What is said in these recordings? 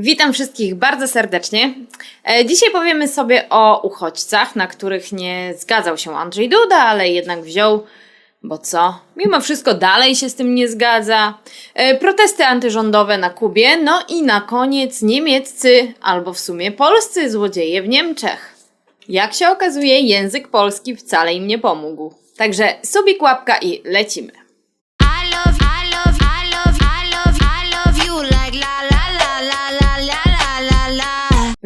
Witam wszystkich bardzo serdecznie. E, Dzisiaj powiemy sobie o uchodźcach, na których nie zgadzał się Andrzej Duda, ale jednak wziął, bo co? Mimo wszystko dalej się z tym nie zgadza. E, Protesty antyrządowe na Kubie, no i na koniec niemieccy, albo w sumie polscy złodzieje w Niemczech. Jak się okazuje, język polski wcale im nie pomógł. Także subik, łapka i lecimy. I love, I love, I love, I love, you like la la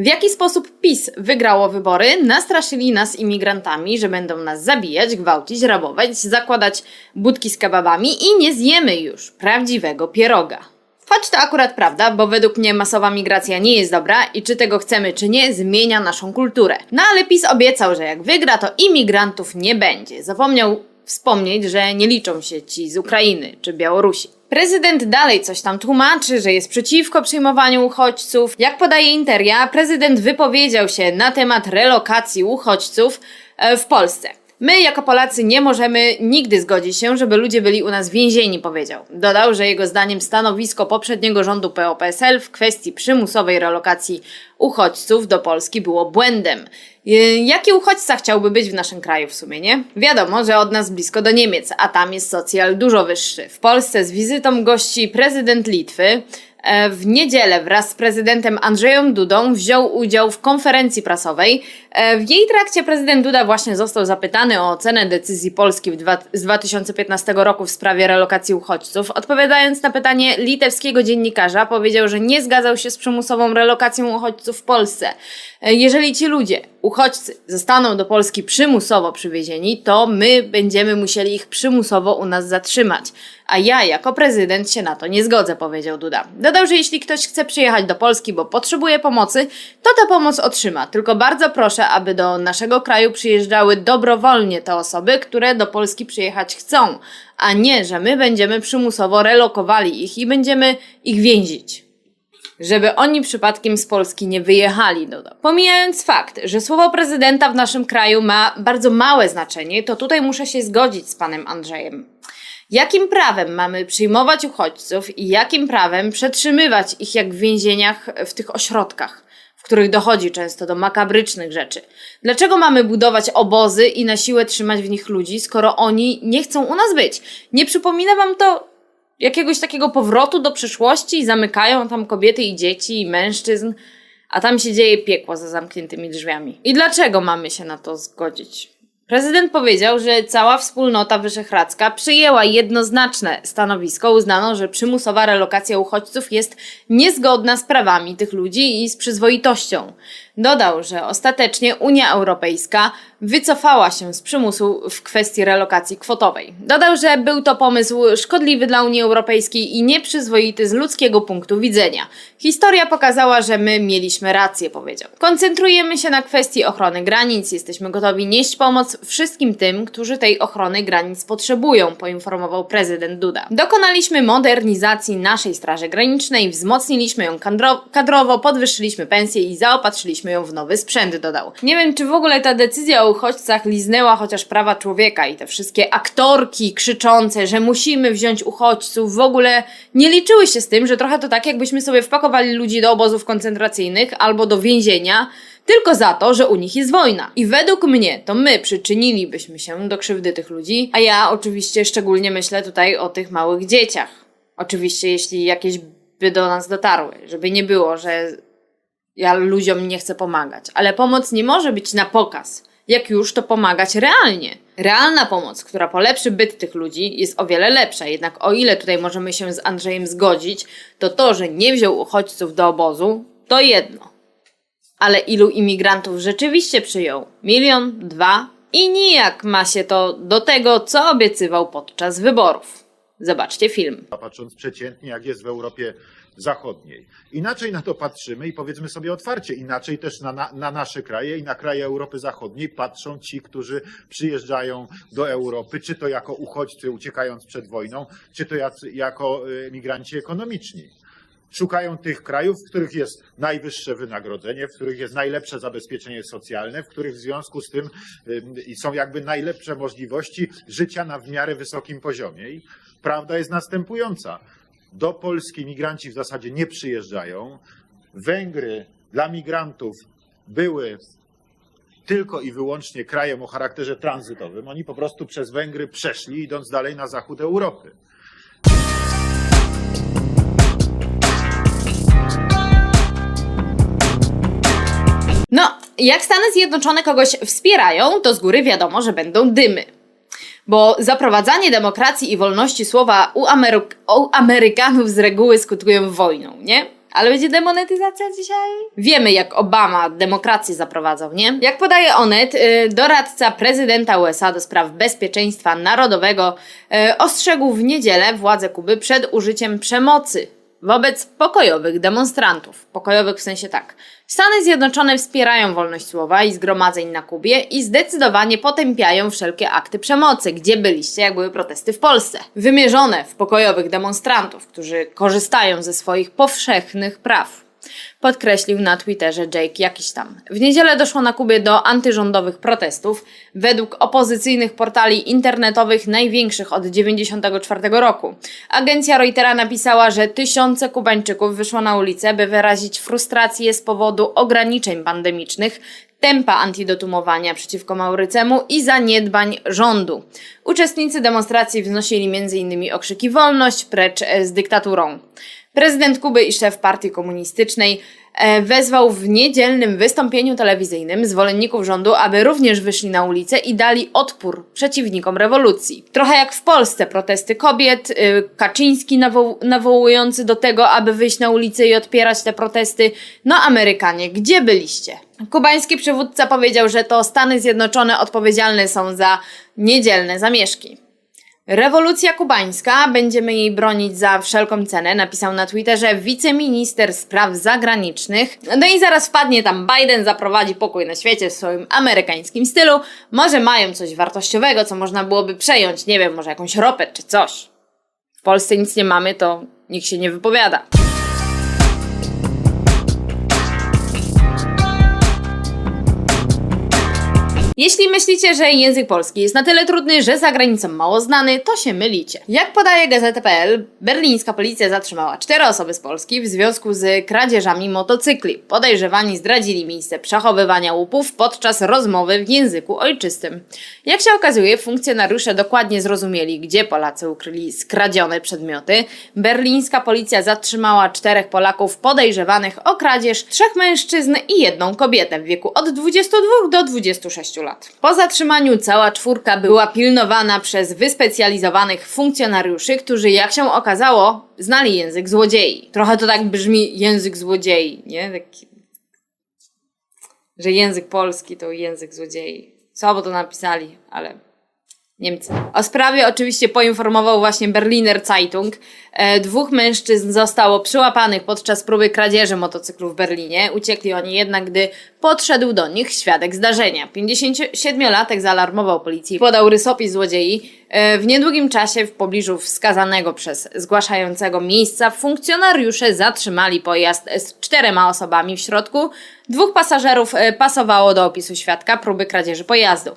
W jaki sposób PiS wygrało wybory? Nastraszyli nas imigrantami, że będą nas zabijać, gwałcić, rabować, zakładać budki z kebabami i nie zjemy już prawdziwego pieroga. Choć to akurat prawda, bo według mnie masowa migracja nie jest dobra i czy tego chcemy, czy nie, zmienia naszą kulturę. No ale PiS obiecał, że jak wygra, to imigrantów nie będzie. Zapomniał wspomnieć, że nie liczą się ci z Ukrainy czy Białorusi. Prezydent dalej coś tam tłumaczy, że jest przeciwko przyjmowaniu uchodźców. Jak podaje Interia, prezydent wypowiedział się na temat relokacji uchodźców e, w Polsce. My, jako Polacy, nie możemy nigdy zgodzić się, żeby ludzie byli u nas więzieni, powiedział. Dodał, że jego zdaniem stanowisko poprzedniego rządu PO-PSL w kwestii przymusowej relokacji uchodźców do Polski było błędem. Y, Jaki uchodźca chciałby być w naszym kraju w sumie, nie? Wiadomo, że od nas blisko do Niemiec, a tam jest socjal dużo wyższy. W Polsce z wizytą gości prezydent Litwy. E, W niedzielę wraz z prezydentem Andrzejem Dudą wziął udział w konferencji prasowej. E, W jej trakcie prezydent Duda właśnie został zapytany o ocenę decyzji Polski z 2015 roku w sprawie relokacji uchodźców. Odpowiadając na pytanie litewskiego dziennikarza, powiedział, że nie zgadzał się z przymusową relokacją uchodźców w Polsce. E, Jeżeli ci ludzie, uchodźcy, zostaną do Polski przymusowo przywiezieni, to my będziemy musieli ich przymusowo u nas zatrzymać. A ja jako prezydent się na to nie zgodzę, powiedział Duda. Dodał, że jeśli ktoś chce przyjechać do Polski, bo potrzebuje pomocy, to tę pomoc otrzyma. Tylko bardzo proszę, aby do naszego kraju przyjeżdżały dobrowolnie te osoby, które do Polski przyjechać chcą, a nie, że my będziemy przymusowo relokowali ich i będziemy ich więzić żeby oni przypadkiem z Polski nie wyjechali, dodał. Pomijając fakt, że słowo prezydenta w naszym kraju ma bardzo małe znaczenie, to tutaj muszę się zgodzić z panem Andrzejem. Jakim prawem mamy przyjmować uchodźców i jakim prawem przetrzymywać ich jak w więzieniach w tych ośrodkach, w których dochodzi często do makabrycznych rzeczy? Dlaczego mamy budować obozy i na siłę trzymać w nich ludzi, skoro oni nie chcą u nas być? Nie przypomina wam to jakiegoś takiego powrotu do przyszłości i zamykają tam kobiety i dzieci i mężczyzn, a tam się dzieje piekło za zamkniętymi drzwiami. I dlaczego mamy się na to zgodzić? Prezydent powiedział, że cała wspólnota wyszehradzka przyjęła jednoznaczne stanowisko. Uznano, że przymusowa relokacja uchodźców jest niezgodna z prawami tych ludzi i z przyzwoitością. Dodał, że ostatecznie Unia Europejska wycofała się z przymusu w kwestii relokacji kwotowej. Dodał, że był to pomysł szkodliwy dla Unii Europejskiej i nieprzyzwoity z ludzkiego punktu widzenia. Historia pokazała, że my mieliśmy rację, powiedział. Koncentrujemy się na kwestii ochrony granic. Jesteśmy gotowi nieść pomoc wszystkim tym, którzy tej ochrony granic potrzebują, poinformował prezydent Duda. Dokonaliśmy modernizacji naszej Straży Granicznej, wzmocniliśmy ją kadro- kadrowo, podwyższyliśmy pensje i zaopatrzyliśmy ją w nowy sprzęt, dodał. Nie wiem, czy w ogóle ta decyzja o uchodźcach liznęła chociaż prawa człowieka i te wszystkie aktorki krzyczące, że musimy wziąć uchodźców, w ogóle nie liczyły się z tym, że trochę to tak, jakbyśmy sobie wpakowali ludzi do obozów koncentracyjnych albo do więzienia, tylko za to, że u nich jest wojna. I według mnie to my przyczynilibyśmy się do krzywdy tych ludzi, a ja oczywiście szczególnie myślę tutaj o tych małych dzieciach. Oczywiście, jeśli jakieś by do nas dotarły, żeby nie było, że ja ludziom nie chcę pomagać, ale pomoc nie może być na pokaz. Jak już, to pomagać realnie. Realna pomoc, która polepszy byt tych ludzi, jest o wiele lepsza. Jednak o ile tutaj możemy się z Andrzejem zgodzić, to to, że nie wziął uchodźców do obozu, to jedno. Ale ilu imigrantów rzeczywiście przyjął? Milion? Dwa? I nijak ma się to do tego, co obiecywał podczas wyborów. Zobaczcie film. patrząc przeciętnie, jak jest w Europie Zachodniej. Inaczej na to patrzymy i powiedzmy sobie otwarcie, inaczej też na, na, na nasze kraje i na kraje Europy Zachodniej patrzą ci, którzy przyjeżdżają do Europy, czy to jako uchodźcy uciekając przed wojną, czy to jako y, migranci ekonomiczni. Szukają tych krajów, w których jest najwyższe wynagrodzenie, w których jest najlepsze zabezpieczenie socjalne, w których w związku z tym są jakby najlepsze możliwości życia na w miarę wysokim poziomie. I prawda jest następująca. Do Polski migranci w zasadzie nie przyjeżdżają. Węgry dla migrantów były tylko i wyłącznie krajem o charakterze tranzytowym. Oni po prostu przez Węgry przeszli, idąc dalej na zachód Europy. No, jak Stany Zjednoczone kogoś wspierają, to z góry wiadomo, że będą dymy. Bo zaprowadzanie demokracji i wolności słowa u, u Amerykanów z reguły skutkują wojną, nie? Ale będzie demonetyzacja dzisiaj? Wiemy, jak Obama demokrację zaprowadzał, nie? Jak podaje Onet, y, doradca prezydenta USA do spraw bezpieczeństwa narodowego y, ostrzegł w niedzielę władze Kuby przed użyciem przemocy wobec pokojowych demonstrantów. Pokojowych w sensie tak. Stany Zjednoczone wspierają wolność słowa i zgromadzeń na Kubie i zdecydowanie potępiają wszelkie akty przemocy. Gdzie byliście, jak były protesty w Polsce? Wymierzone w pokojowych demonstrantów, którzy korzystają ze swoich powszechnych praw. Podkreślił na Twitterze Jake jakiś tam. W niedzielę doszło na Kubie do antyrządowych protestów. Według opozycyjnych portali internetowych największych od 1994 roku. Agencja Reutera napisała, że tysiące Kubańczyków wyszło na ulicę, by wyrazić frustrację z powodu ograniczeń pandemicznych, tempa antidotumowania przeciwko Maurycemu i zaniedbań rządu. Uczestnicy demonstracji wznosili m.in. okrzyki wolność precz e, z dyktaturą. Prezydent Kuby i szef partii komunistycznej e, wezwał w niedzielnym wystąpieniu telewizyjnym zwolenników rządu, aby również wyszli na ulicę i dali odpór przeciwnikom rewolucji. Trochę jak w Polsce protesty kobiet, y, Kaczyński nawoł- nawołujący do tego, aby wyjść na ulicę i odpierać te protesty. No Amerykanie, gdzie byliście? Kubański przywódca powiedział, że to Stany Zjednoczone odpowiedzialne są za niedzielne zamieszki. Rewolucja kubańska, będziemy jej bronić za wszelką cenę, napisał na Twitterze wiceminister spraw zagranicznych. No i zaraz wpadnie tam Biden, zaprowadzi pokój na świecie w swoim amerykańskim stylu. Może mają coś wartościowego, co można byłoby przejąć, nie wiem, może jakąś ropę czy coś. W Polsce nic nie mamy, to nikt się nie wypowiada. Jeśli myślicie, że język polski jest na tyle trudny, że za granicą mało znany, to się mylicie. Jak podaje Gazeta.pl, berlińska policja zatrzymała cztery osoby z Polski w związku z kradzieżami motocykli. Podejrzewani zdradzili miejsce przechowywania łupów podczas rozmowy w języku ojczystym. Jak się okazuje, funkcjonariusze dokładnie zrozumieli, gdzie Polacy ukryli skradzione przedmioty. Berlińska policja zatrzymała czterech Polaków podejrzewanych o kradzież, trzech mężczyzn i jedną kobietę w wieku od 22 do 26 lat. Po zatrzymaniu cała czwórka była pilnowana przez wyspecjalizowanych funkcjonariuszy, którzy, jak się okazało, znali język złodziei. Trochę to tak brzmi język złodziei, nie? Taki... Że język polski to język złodziei. Słabo to napisali, ale Niemcy. O sprawie oczywiście poinformował właśnie Berliner Zeitung. E, dwóch mężczyzn zostało przyłapanych podczas próby kradzieży motocyklu w Berlinie. Uciekli oni jednak, gdy podszedł do nich świadek zdarzenia. 57-latek zaalarmował policję podał rysopis złodziei. E, w niedługim czasie w pobliżu wskazanego przez zgłaszającego miejsca funkcjonariusze zatrzymali pojazd z czterema osobami w środku. Dwóch pasażerów e, pasowało do opisu świadka próby kradzieży pojazdu.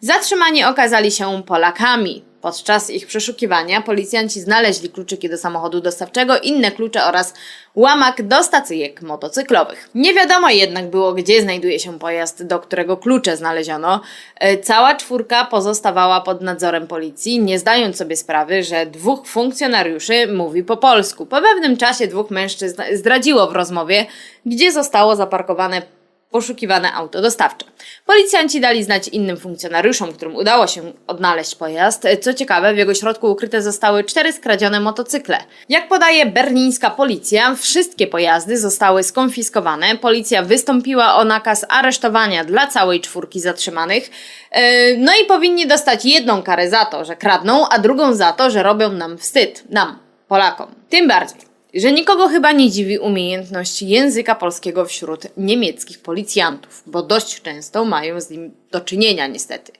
Zatrzymani okazali się Polakami. Podczas ich przeszukiwania policjanci znaleźli kluczyki do samochodu dostawczego, inne klucze oraz łamak do stacyjek motocyklowych. Nie wiadomo jednak było, gdzie znajduje się pojazd, do którego klucze znaleziono. E, Cała czwórka pozostawała pod nadzorem policji, nie zdając sobie sprawy, że dwóch funkcjonariuszy mówi po polsku. Po pewnym czasie dwóch mężczyzn zdradziło w rozmowie, gdzie zostało zaparkowane poszukiwane auto dostawcze. Policjanci dali znać innym funkcjonariuszom, którym udało się odnaleźć pojazd. Co ciekawe, w jego środku ukryte zostały cztery skradzione motocykle. Jak podaje berlińska policja, wszystkie pojazdy zostały skonfiskowane. Policja wystąpiła o nakaz aresztowania dla całej czwórki zatrzymanych. Yy, No i powinni dostać jedną karę za to, że kradną, a drugą za to, że robią nam wstyd. Nam, Polakom. Tym bardziej że nikogo chyba nie dziwi umiejętność języka polskiego wśród niemieckich policjantów, bo dość często mają z nim do czynienia niestety.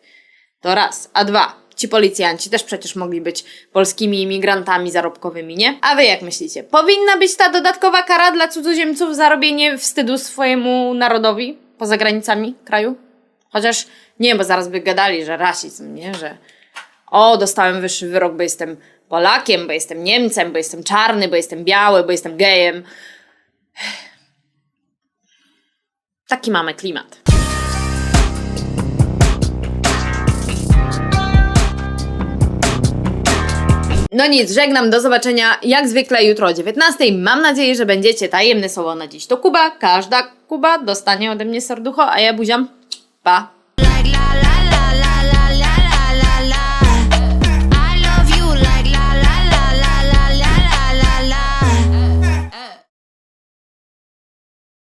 To raz. A dwa. Ci policjanci też przecież mogli być polskimi imigrantami zarobkowymi, nie? A wy jak myślicie? Powinna być ta dodatkowa kara dla cudzoziemców za robienie wstydu swojemu narodowi poza granicami kraju? Chociaż nie, bo zaraz by gadali, że rasizm, nie? Że o, dostałem wyższy wyrok, bo jestem Polakiem, bo jestem Niemcem, bo jestem czarny, bo jestem biały, bo jestem gejem. Taki mamy klimat. No nic, żegnam, do zobaczenia jak zwykle jutro o 19. Mam nadzieję, że będziecie tajemne słowo na dziś. To Kuba, każda Kuba dostanie ode mnie serducho, a ja buziam. Pa!